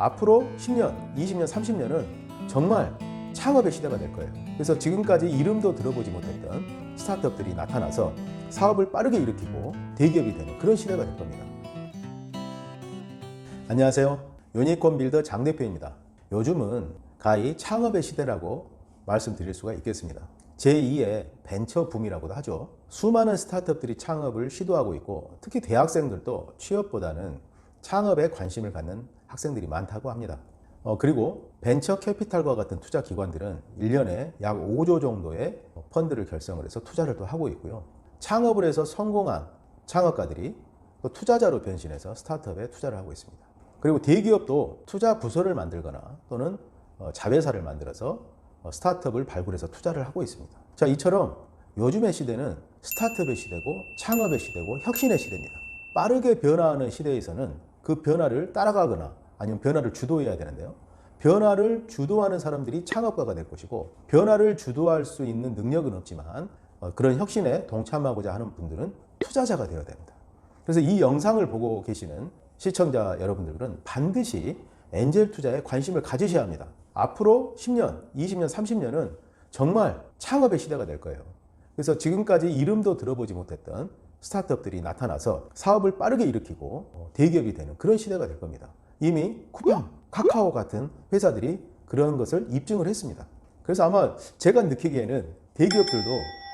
앞으로 10년, 20년, 30년은 정말 창업의 시대가 될 거예요. 그래서 지금까지 이름도 들어보지 못했던 스타트업들이 나타나서 사업을 빠르게 일으키고 대기업이 되는 그런 시대가 될 겁니다. 안녕하세요. 유니콘 빌더 장 대표입니다. 요즘은 가히 창업의 시대라고 말씀드릴 수가 있겠습니다. 제2의 벤처 붐이라고도 하죠. 수많은 스타트업들이 창업을 시도하고 있고 특히 대학생들도 취업보다는 창업에 관심을 갖는 학생들이 많다고 합니다. 어, 그리고 벤처 캐피탈과 같은 투자 기관들은 1년에 약 5조 정도의 펀드를 결성을 해서 투자를 또 하고 있고요. 창업을 해서 성공한 창업가들이 또 투자자로 변신해서 스타트업에 투자를 하고 있습니다. 그리고 대기업도 투자 부서를 만들거나 또는 어, 자회사를 만들어서 어, 스타트업을 발굴해서 투자를 하고 있습니다. 자, 이처럼 요즘의 시대는 스타트업의 시대고 창업의 시대고 혁신의 시대입니다. 빠르게 변화하는 시대에서는 그 변화를 따라가거나 아니면 변화를 주도해야 되는데요. 변화를 주도하는 사람들이 창업가가 될 것이고 변화를 주도할 수 있는 능력은 없지만 어, 그런 혁신에 동참하고자 하는 분들은 투자자가 되어야 됩니다. 그래서 이 영상을 보고 계시는 시청자 여러분들은 반드시 엔젤 투자에 관심을 가지셔야 합니다. 앞으로 10년, 20년, 30년은 정말 창업의 시대가 될 거예요. 그래서 지금까지 이름도 들어보지 못했던 스타트업들이 나타나서 사업을 빠르게 일으키고 어, 대기업이 되는 그런 시대가 될 겁니다. 이미 쿠팡, 카카오 같은 회사들이 그런 것을 입증을 했습니다. 그래서 아마 제가 느끼기에는 대기업들도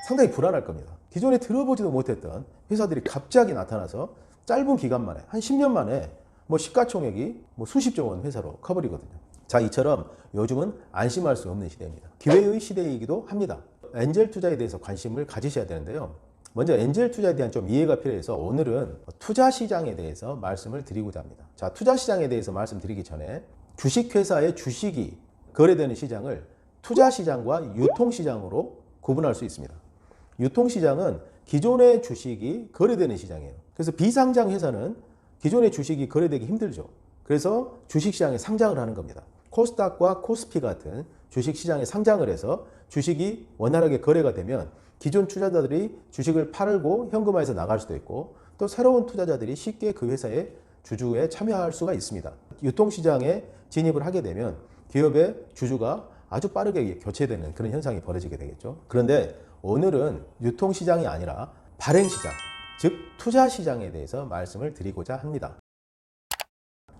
상당히 불안할 겁니다. 기존에 들어보지도 못했던 회사들이 갑자기 나타나서 짧은 기간 만에 한 10년 만에 뭐 시가총액이 뭐 수십조 원 회사로 커버리거든요. 자, 이처럼 요즘은 안심할 수 없는 시대입니다. 기회의 시대이기도 합니다. 엔젤 투자에 대해서 관심을 가지셔야 되는데요. 먼저 엔젤 투자에 대한 좀 이해가 필요해서 오늘은 투자 시장에 대해서 말씀을 드리고자 합니다. 자, 투자 시장에 대해서 말씀드리기 전에 주식회사의 주식이 거래되는 시장을 투자 시장과 유통 시장으로 구분할 수 있습니다. 유통 시장은 기존의 주식이 거래되는 시장이에요. 그래서 비상장 회사는 기존의 주식이 거래되기 힘들죠. 그래서 주식 시장에 상장을 하는 겁니다. 코스닥과 코스피 같은 주식 시장에 상장을 해서 주식이 원활하게 거래가 되면 기존 투자자들이 주식을 팔고 현금화해서 나갈 수도 있고 또 새로운 투자자들이 쉽게 그 회사의 주주에 참여할 수가 있습니다. 유통시장에 진입을 하게 되면 기업의 주주가 아주 빠르게 교체되는 그런 현상이 벌어지게 되겠죠. 그런데 오늘은 유통시장이 아니라 발행시장, 즉 투자시장에 대해서 말씀을 드리고자 합니다.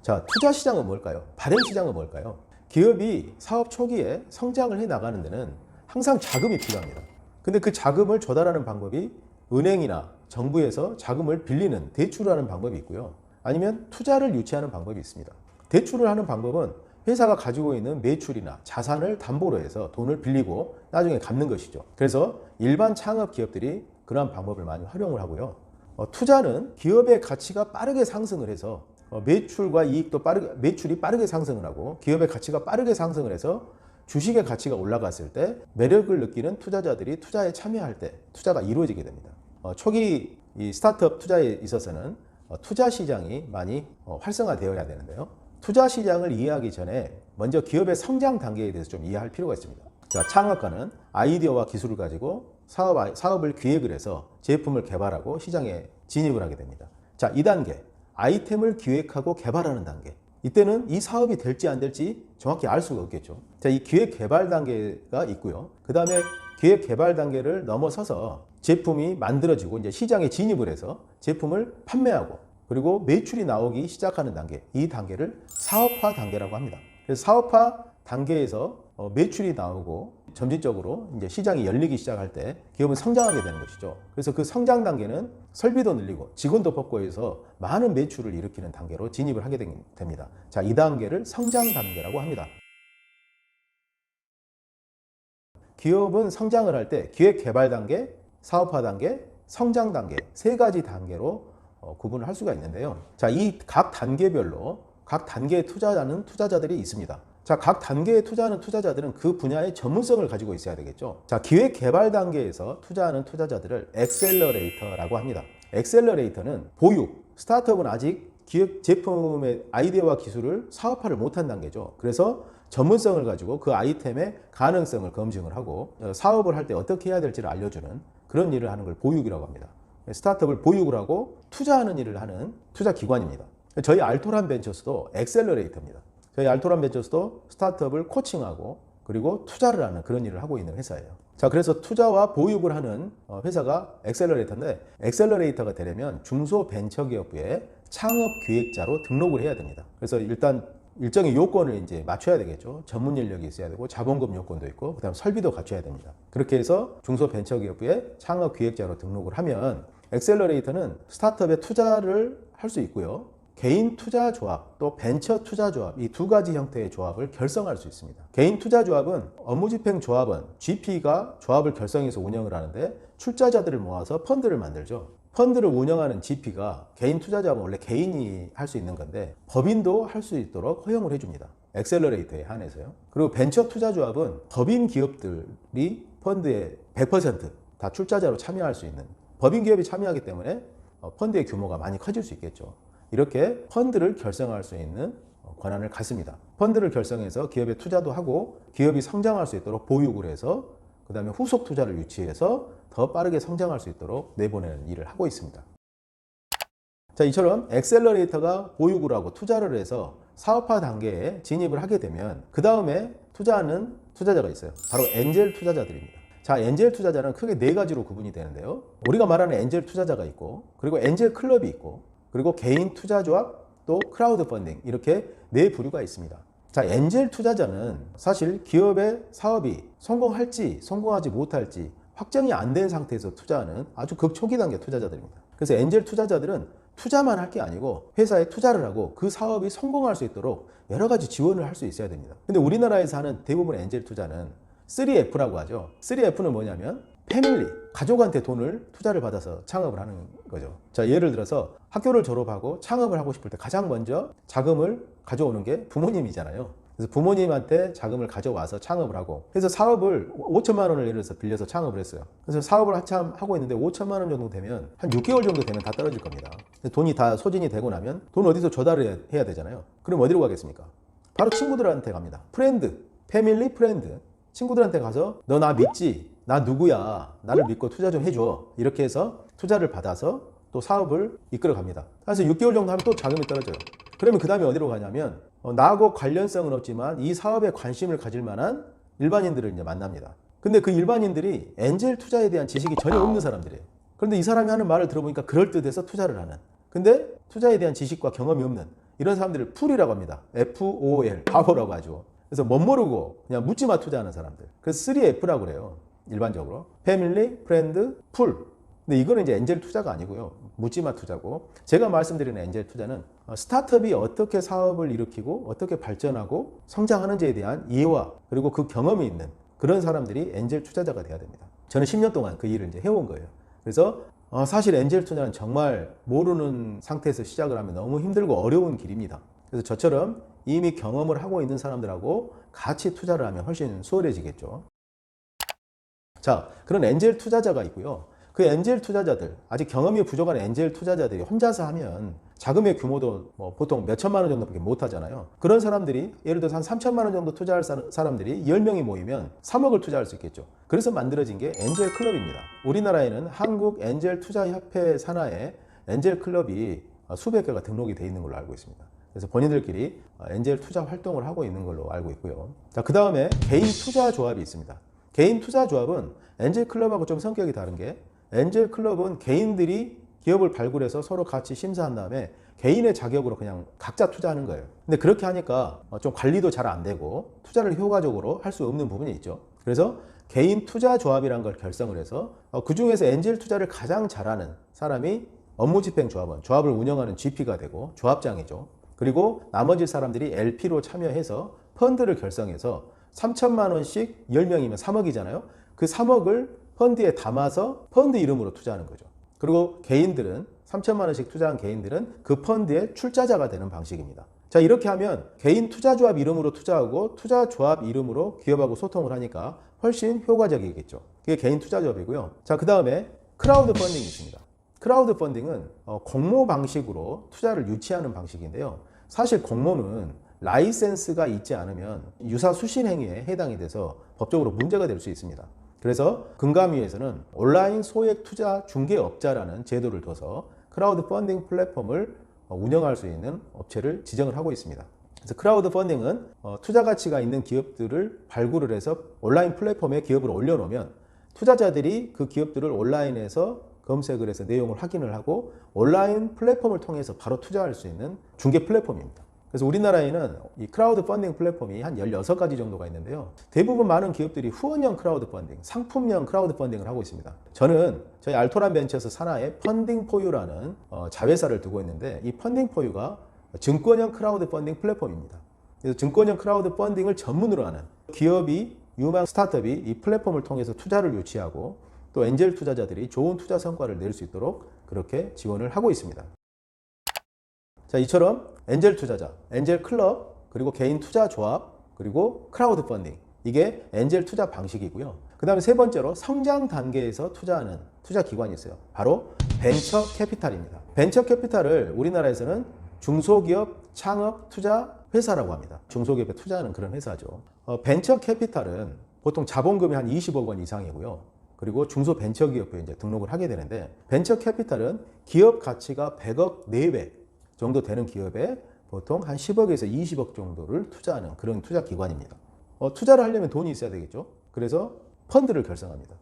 자, 투자시장은 뭘까요? 발행시장은 뭘까요? 기업이 사업 초기에 성장을 해 나가는 데는 항상 자금이 필요합니다. 근데 그 자금을 조달하는 방법이 은행이나 정부에서 자금을 빌리는 대출하는 방법이 있고요. 아니면 투자를 유치하는 방법이 있습니다. 대출을 하는 방법은 회사가 가지고 있는 매출이나 자산을 담보로 해서 돈을 빌리고 나중에 갚는 것이죠. 그래서 일반 창업 기업들이 그러한 방법을 많이 활용을 하고요. 어, 투자는 기업의 가치가 빠르게 상승을 해서 어, 매출과 이익도 빠르게 매출이 빠르게 상승을 하고 기업의 가치가 빠르게 상승을 해서 주식의 가치가 올라갔을 때 매력을 느끼는 투자자들이 투자에 참여할 때 투자가 이루어지게 됩니다. 어, 초기 이 스타트업 투자에 있어서는 어, 투자 시장이 많이 어, 활성화되어야 되는데요. 투자 시장을 이해하기 전에 먼저 기업의 성장 단계에 대해서 좀 이해할 필요가 있습니다. 자, 창업가는 아이디어와 기술을 가지고 사업, 아- 사업을 기획을 해서 제품을 개발하고 시장에 진입을 하게 됩니다. 자, 2단계. 아이템을 기획하고 개발하는 단계. 이때는 이 사업이 될지 안 될지 정확히 알 수가 없겠죠. 자, 이 기획 개발 단계가 있고요. 그 다음에 기획 개발 단계를 넘어서서 제품이 만들어지고 이제 시장에 진입을 해서 제품을 판매하고 그리고 매출이 나오기 시작하는 단계. 이 단계를 사업화 단계라고 합니다. 그래서 사업화 단계에서 어, 매출이 나오고 점진적으로 이제 시장이 열리기 시작할 때 기업은 성장하게 되는 것이죠. 그래서 그 성장 단계는 설비도 늘리고 직원도 뽑고 해서 많은 매출을 일으키는 단계로 진입을 하게 된- 됩니다. 자, 이 단계를 성장 단계라고 합니다. 기업은 성장을 할 때 기획 개발 단계, 사업화 단계, 성장 단계 세 가지 단계로 어, 구분을 할 수가 있는데요. 자, 이 각 단계별로 각 단계에 투자하는 투자자들이 있습니다. 자, 각 단계에 투자하는 투자자들은 그 분야의 전문성을 가지고 있어야 되겠죠. 자, 기획 개발 단계에서 투자하는 투자자들을 엑셀러레이터라고 합니다. 엑셀러레이터는 보육, 스타트업은 아직 기획 제품의 아이디어와 기술을 사업화를 못한 단계죠. 그래서 전문성을 가지고 그 아이템의 가능성을 검증을 하고 어, 사업을 할 때 어떻게 해야 될지를 알려주는 그런 일을 하는 걸 보육이라고 합니다. 스타트업을 보육을 하고 투자하는 일을 하는 투자 기관입니다. 저희 알토란 벤처스도 엑셀러레이터입니다. 저희 알토란 벤처스도 스타트업을 코칭하고 그리고 투자를 하는 그런 일을 하고 있는 회사예요. 자, 그래서 투자와 보육을 하는 어, 회사가 엑셀러레이터인데 엑셀러레이터가 되려면 중소벤처기업부에 창업 기획자로 등록을 해야 됩니다. 그래서 일단 일정의 요건을 이제 맞춰야 되겠죠. 전문 인력이 있어야 되고 자본금 요건도 있고 그다음 설비도 갖춰야 됩니다. 그렇게 해서 중소벤처기업부에 창업 기획자로 등록을 하면 엑셀러레이터는 스타트업에 투자를 할 수 있고요. 개인 투자 조합 또 벤처 투자 조합 이 두 가지 형태의 조합을 결성할 수 있습니다. 개인 투자 조합은 업무 집행 조합은 GP가 조합을 결성해서 운영을 하는데 출자자들을 모아서 펀드를 만들죠. 펀드를 운영하는 GP가 개인 투자 조합은 원래 개인이 할 수 있는 건데 법인도 할 수 있도록 허용을 해줍니다. 엑셀러레이터에 한해서요. 그리고 벤처 투자 조합은 법인 기업들이 펀드의 100%다 출자자로 참여할 수 있는 법인 기업이 참여하기 때문에 어, 펀드의 규모가 많이 커질 수 있겠죠. 이렇게 펀드를 결성할 수 있는 어, 권한을 갖습니다. 펀드를 결성해서 기업에 투자도 하고 기업이 성장할 수 있도록 보육을 해서 그 다음에 후속 투자를 유치해서 더 빠르게 성장할 수 있도록 내보내는 일을 하고 있습니다. 자, 이처럼 엑셀러레이터가 보육을 하고 투자를 해서 사업화 단계에 진입을 하게 되면 그 다음에 투자하는 투자자가 있어요. 바로 엔젤 투자자들입니다. 자, 엔젤 투자자는 크게 네 가지로 구분이 되는데요. 우리가 말하는 엔젤 투자자가 있고, 그리고 엔젤 클럽이 있고, 그리고 개인 투자 조합, 또 크라우드 펀딩 이렇게 네 부류가 있습니다. 자, 엔젤 투자자는 사실 기업의 사업이 성공할지 성공하지 못할지 확정이 안 된 상태에서 투자하는 아주 극초기 단계 투자자들입니다. 그래서 엔젤 투자자들은 투자만 할 게 아니고 회사에 투자를 하고 그 사업이 성공할 수 있도록 여러 가지 지원을 할 수 있어야 됩니다. 근데 우리나라에서 하는 대부분 엔젤 투자는 3F라고 하죠. 3F는 뭐냐면 패밀리, 가족한테 돈을 투자를 받아서 창업을 하는 거죠. 자, 예를 들어서 학교를 졸업하고 창업을 하고 싶을 때 가장 먼저 자금을 가져오는 게 부모님이잖아요. 그래서 부모님한테 자금을 가져와서 창업을 하고 그래서 사업을 5천만 원을 예를 들어서 빌려서 창업을 했어요. 그래서 사업을 한참 하고 있는데 5천만 원 정도 되면 한 6개월 정도 되면 다 떨어질 겁니다. 돈이 다 소진이 되고 나면 돈 어디서 조달을 해야 되잖아요. 그럼 어디로 가겠습니까? 바로 친구들한테 갑니다. 프렌드, 패밀리 프렌드. 친구들한테 가서 너 나 믿지? 나 누구야? 나를 믿고 투자 좀 해줘. 이렇게 해서 투자를 받아서 또 사업을 이끌어 갑니다. 그래서 6개월 정도 하면 또 자금이 떨어져요. 그러면 그 다음에 어디로 가냐면 어, 나하고 관련성은 없지만 이 사업에 관심을 가질 만한 일반인들을 이제 만납니다. 근데 그 일반인들이 엔젤 투자에 대한 지식이 전혀 없는 사람들이에요. 그런데 이 사람이 하는 말을 들어보니까 그럴듯해서 투자를 하는. 근데 투자에 대한 지식과 경험이 없는 이런 사람들을 풀이라고 합니다. FOL, 바보라고 하죠. 그래서 못 모르고 그냥 묻지마 투자하는 사람들. 그래서 3F라고 그래요. 일반적으로. 패밀리, 프렌드, 풀. 근데 이거는 이제 엔젤 투자가 아니고요. 묻지마 투자고. 제가 말씀드리는 엔젤 투자는 어, 스타트업이 어떻게 사업을 일으키고 어떻게 발전하고 성장하는지에 대한 이해와 그리고 그 경험이 있는 그런 사람들이 엔젤 투자자가 돼야 됩니다. 저는 10년 동안 그 일을 이제 해온 거예요. 그래서 어, 사실 엔젤 투자는 정말 모르는 상태에서 시작을 하면 너무 힘들고 어려운 길입니다. 그래서 저처럼 이미 경험을 하고 있는 사람들하고 같이 투자를 하면 훨씬 수월해지겠죠. 자, 그런 엔젤 투자자가 있고요. 그 엔젤 투자자들, 아직 경험이 부족한 엔젤 투자자들이 혼자서 하면 자금의 규모도 뭐 보통 몇 천만 원 정도밖에 못 하잖아요. 그런 사람들이 예를 들어서 한 3천만 원 정도 투자할 사람들이 10명이 모이면 3억을 투자할 수 있겠죠. 그래서 만들어진 게 엔젤 클럽입니다. 우리나라에는 한국 엔젤 투자협회 산하에 엔젤 클럽이 수백 개가 등록이 돼 있는 걸로 알고 있습니다. 그래서 본인들끼리 엔젤 투자 활동을 하고 있는 걸로 알고 있고요. 자, 그 다음에 개인 투자 조합이 있습니다. 개인 투자 조합은 엔젤 클럽하고 좀 성격이 다른 게 엔젤 클럽은 개인들이 기업을 발굴해서 서로 같이 심사한 다음에 개인의 자격으로 그냥 각자 투자하는 거예요. 근데 그렇게 하니까 좀 관리도 잘 안 되고 투자를 효과적으로 할 수 없는 부분이 있죠. 그래서 개인 투자 조합이라는 걸 결성을 해서 그 중에서 엔젤 투자를 가장 잘하는 사람이 업무 집행 조합원, 조합을 운영하는 GP가 되고 조합장이죠. 그리고 나머지 사람들이 LP로 참여해서 펀드를 결성해서 3천만 원씩 10명이면 3억이잖아요. 그 3억을 펀드에 담아서 펀드 이름으로 투자하는 거죠. 그리고 개인들은 3천만 원씩 투자한 개인들은 그 펀드의 출자자가 되는 방식입니다. 자, 이렇게 하면 개인 투자조합 이름으로 투자하고 투자조합 이름으로 기업하고 소통을 하니까 훨씬 효과적이겠죠. 그게 개인 투자조합이고요. 자, 그 다음에 크라우드 펀딩이 있습니다. 크라우드 펀딩은 어, 공모 방식으로 투자를 유치하는 방식인데요. 사실 공모는 라이센스가 있지 않으면 유사 수신 행위에 해당이 돼서 법적으로 문제가 될 수 있습니다. 그래서 금감위에서는 온라인 소액 투자 중개업자라는 제도를 둬서 크라우드 펀딩 플랫폼을 운영할 수 있는 업체를 지정을 하고 있습니다. 그래서 크라우드 펀딩은 어, 투자 가치가 있는 기업들을 발굴을 해서 온라인 플랫폼에 기업을 올려놓으면 투자자들이 그 기업들을 온라인에서 검색을 해서 내용을 확인을 하고 온라인 플랫폼을 통해서 바로 투자할 수 있는 중개 플랫폼입니다. 그래서 우리나라에는 이 크라우드 펀딩 플랫폼이 한 16가지 정도가 있는데요. 대부분 많은 기업들이 후원형 크라우드 펀딩, 상품형 크라우드 펀딩을 하고 있습니다. 저는 저희 알토란 벤처스 산하에 펀딩 포유라는 어, 자회사를 두고 있는데 이 펀딩 포유가 증권형 크라우드 펀딩 플랫폼입니다. 그래서 증권형 크라우드 펀딩을 전문으로 하는 기업이 유망 스타트업이 이 플랫폼을 통해서 투자를 유치하고 또 엔젤 투자자들이 좋은 투자 성과를 낼 수 있도록 그렇게 지원을 하고 있습니다. 자, 이처럼 엔젤 투자자, 엔젤 클럽, 그리고 개인 투자 조합, 그리고 크라우드 펀딩. 이게 엔젤 투자 방식이고요. 그 다음에 세 번째로 성장 단계에서 투자하는 투자 기관이 있어요. 바로 벤처 캐피탈입니다. 벤처 캐피탈을 우리나라에서는 중소기업 창업 투자 회사라고 합니다. 중소기업에 투자하는 그런 회사죠. 어, 벤처 캐피탈은 보통 자본금이 한 20억 원 이상이고요. 그리고 중소벤처기업에 이제 등록을 하게 되는데 벤처 캐피탈은 기업 가치가 100억 내외 정도 되는 기업에 보통 한 10억에서 20억 정도를 투자하는 그런 투자 기관입니다. 어, 투자를 하려면 돈이 있어야 되겠죠. 그래서 펀드를 결성합니다.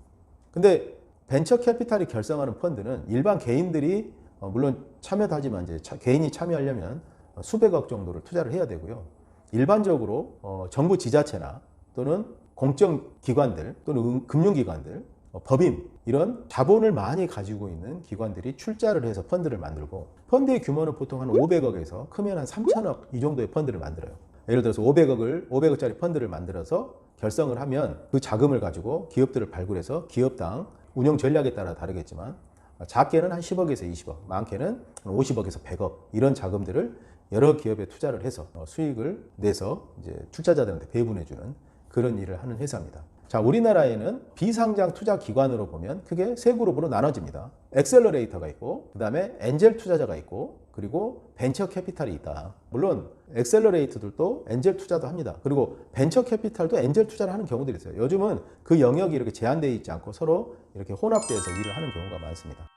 근데 벤처 캐피탈이 결성하는 펀드는 일반 개인들이 어, 물론 참여도 하지만 이제 차- 개인이 참여하려면 어, 수백억 정도를 투자를 해야 되고요. 일반적으로 어, 정부 지자체나 또는 공적 기관들 또는 은- 금융기관들, 어, 법인 이런 자본을 많이 가지고 있는 기관들이 출자를 해서 펀드를 만들고 펀드의 규모는 보통 한 500억에서 크면 한 3천억 이 정도의 펀드를 만들어요. 예를 들어서 500억을 500억짜리 펀드를 만들어서 결성을 하면 그 자금을 가지고 기업들을 발굴해서 기업당 운영 전략에 따라 다르겠지만 작게는 한 10억에서 20억, 많게는 한 50억에서 100억 이런 자금들을 여러 기업에 투자를 해서 어, 수익을 내서 이제 출자자들한테 배분해주는 그런 일을 하는 회사입니다. 자, 우리나라에는 비상장 투자 기관으로 보면 크게 세 그룹으로 나눠집니다. 엑셀러레이터가 있고, 그 다음에 엔젤 투자자가 있고, 그리고 벤처 캐피탈이 있다. 물론 엑셀러레이터들도 엔젤 투자도 합니다. 그리고 벤처 캐피탈도 엔젤 투자를 하는 경우들이 있어요. 요즘은 그 영역이 이렇게 제한되어 있지 않고 서로 이렇게 혼합돼서 일을 하는 경우가 많습니다.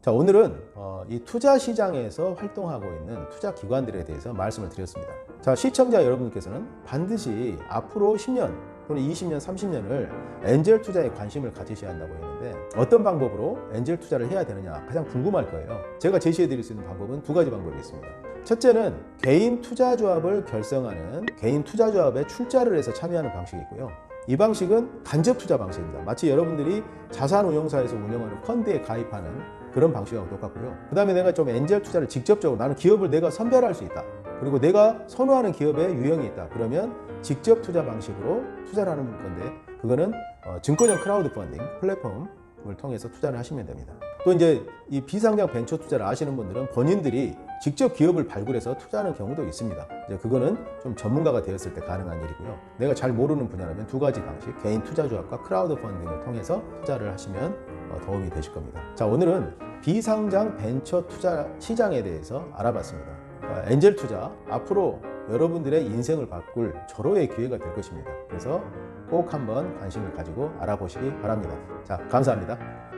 자, 오늘은 어, 이 투자 시장에서 활동하고 있는 투자 기관들에 대해서 말씀을 드렸습니다. 자, 시청자 여러분께서는 반드시 앞으로 10년 또는 20년, 30년을 엔젤 투자에 관심을 가지셔야 한다고 했는데 어떤 방법으로 엔젤 투자를 해야 되느냐 가장 궁금할 거예요. 제가 제시해 드릴 수 있는 방법은 두 가지 방법이 있습니다. 첫째는 개인 투자 조합을 결성하는 개인 투자 조합에 출자를 해서 참여하는 방식이 있고요. 이 방식은 간접 투자 방식입니다. 마치 여러분들이 자산 운용사에서 운영하는 펀드에 가입하는 그런 방식하고 똑같고요. 그 다음에 내가 좀 엔젤 투자를 직접적으로 나는 기업을 내가 선별할 수 있다. 그리고 내가 선호하는 기업에 유형이 있다. 그러면 직접 투자 방식으로 투자를 하는 건데 그거는 어, 증권형 크라우드 펀딩 플랫폼을 통해서 투자를 하시면 됩니다. 또 이제 이 비상장 벤처 투자를 아시는 분들은 본인들이 직접 기업을 발굴해서 투자하는 경우도 있습니다. 이제 그거는 좀 전문가가 되었을 때 가능한 일이고요. 내가 잘 모르는 분야라면 두 가지 방식, 개인 투자 조합과 크라우드 펀딩을 통해서 투자를 하시면 어, 도움이 되실 겁니다. 자, 오늘은 비상장 벤처 투자 시장에 대해서 알아봤습니다. 어, 엔젤 투자 앞으로 여러분들의 인생을 바꿀 절호의 기회가 될 것입니다. 그래서 꼭 한번 관심을 가지고 알아보시기 바랍니다. 자, 감사합니다.